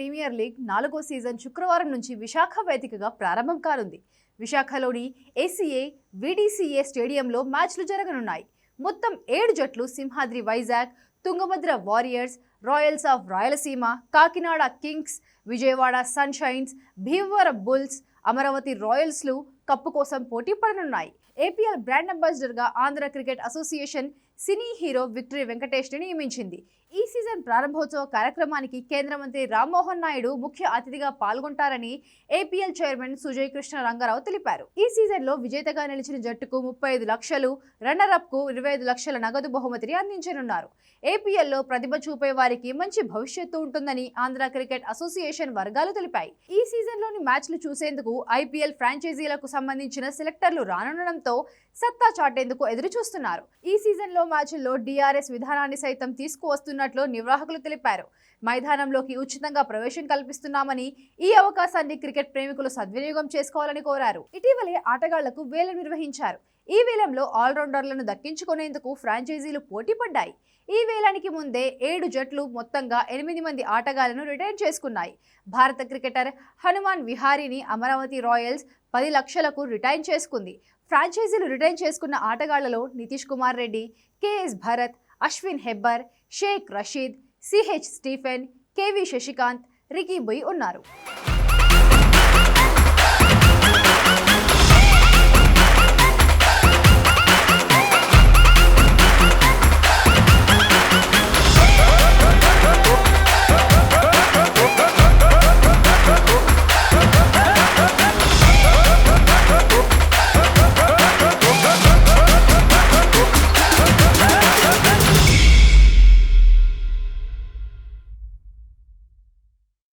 Premier league నాలుగో season శుక్రవారం నుంచి విశాఖ వేదికగా ప్రారంభం కానుంది. విశాఖలోని ఏసీఏ విడిసిఏ స్టేడియంలో మ్యాచ్లు జరగనున్నాయి. మొత్తం ఏడు జట్లు Simhadri Vizag Tungabhadra warriors royals of Rayalaseema Kakinada kings Vijayawada sunshines Bhimavaram bulls Amaravati రాయల్స్లు cup కోసం పోటీ పడనున్నాయి. APL brand అంబాసిడర్గా Andhra cricket association cine hero victory వెంకటేష్ని నియమించింది. ఈ సీజన్ ప్రారంభోత్సవ కార్యక్రమానికి కేంద్ర మంత్రి రామ్మోహన్ నాయుడు ముఖ్య అతిథిగా పాల్గొంటారని ఏపీఎల్ చైర్మన్ సుజయ్ కృష్ణ రంగారావు తెలిపారు. ఈ సీజన్లో విజేతగా నిలిచిన జట్టుకు ముప్పై ఐదు లక్షలు రన్నర్కు ఇరవై ఐదు లక్షల నగదు బహుమతిని అందించనున్నారు. ఏపీఎల్లో ప్రతిభ చూపే వారికి మంచి భవిష్యత్తు ఉంటుందని ఆంధ్ర క్రికెట్ అసోసియేషన్ వర్గాలు తెలిపాయి. ఈ సీజన్లోని మ్యాచ్లు చూసేందుకు ఐపీఎల్ ఫ్రాంచైజీలకు సంబంధించిన సెలెక్టర్లు రానుండడంతో సత్తా చాటేందుకు ఎదురుచూస్తున్నారు. ఈ సీజన్లో మ్యాచ్ల్లో డిఆర్ఎస్ విధానాన్ని సైతం తీసుకువస్తున్నట్లు నిర్వాహకులు తెలిపారు. మైదానంలోకి ఉచితంగా ప్రవేశం కల్పిస్తున్నామని ఈ అవకాశాన్ని క్రికెట్ ప్రేమికులు సద్వినియోగం చేసుకోవాలని కోరారు. ఇటీవలే ఆటగాళ్ళకు వేలం నిర్వహించారు. ఈ వేలంలో ఆల్రౌండర్లను దక్కించుకునేందుకు ఫ్రాంచైజీలు పోటీ పడ్డాయి ఈ వేలానికి ముందే ఏడు జట్లు మొత్తంగా ఎనిమిది మంది ఆటగాళ్ళను రిటైర్ చేసుకున్నాయి. భారత క్రికెటర్ హనుమాన్ విహారీని అమరావతి రాయల్స్ పది లక్షలకు రిటైర్ చేసుకుంది. ఫ్రాంచైజీలు రిటైర్ చేసుకున్న ఆటగాళ్ళలో Nitish Kumar Reddy KS Bharat Ashwin Hebbar Shaik Rasheed CH Stephen KV Sasikanth Ricky Bhui ఉన్నారు.